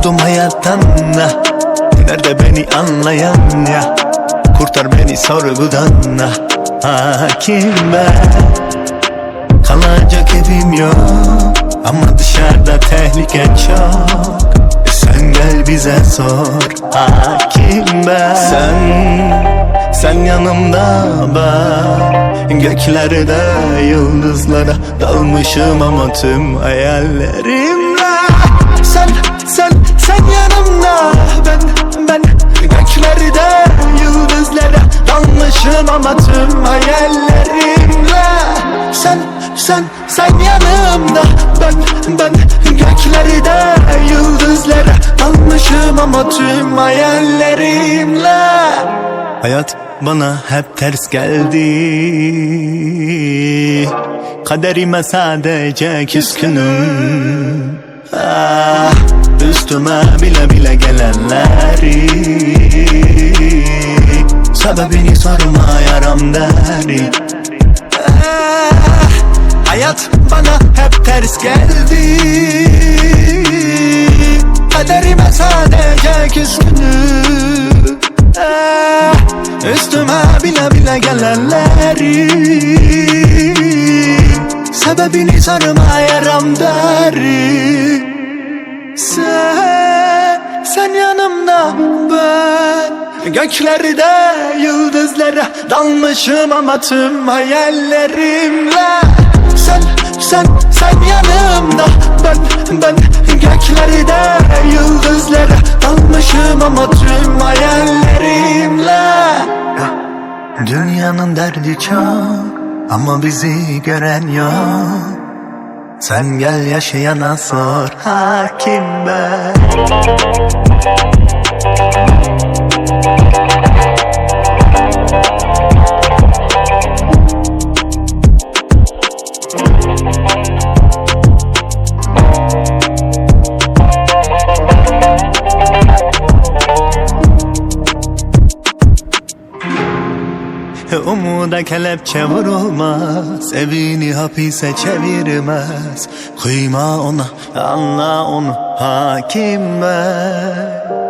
Soğudum hayattan da. Nerede beni anlayan ya? Kurtar beni sorgudan da. Hakim ben Kalacak evim yok Ama dışarıda tehlike çok. E Sen gel bize sor Hakim ben Sen, sen yanımda ben Göklerde yıldızlara dalmışım ama tüm hayallerimle. Sen, sen, yanımda ben, ben. Göklerde yıldızlara dalmışım ama tüm hayallerimle Sen, sen, sen yanımda Ben, ben. Göklerde yıldızlara ama tüm hayallerimle Hayat bana hep ters geldi. Kaderime sadece küskünüm. Ah, Üstüme bile bile gelenleri. Sebebini sorma yaram deri. Ah, Hayat bana hep ters geldi. Kaderime sadece küskünüm Ah, Üstüme bile bile gelenleri. Sebebini sorma yaram derim sen, sen yanımda ben. Göklerde yıldızlara dalmışım ama tüm hayallerimle. Sen, sen, sen yanımda ben, ben. Göklerde yıldızlara dalmışım ama tüm hayallerimle. Dünyanın derdi çok ama bizi gören yok sen gel yaşayana sor hakim ben Umuda kelepçe vurulmaz Evini hapise çevirmez. Kıyma ona, anla onu Hakim ben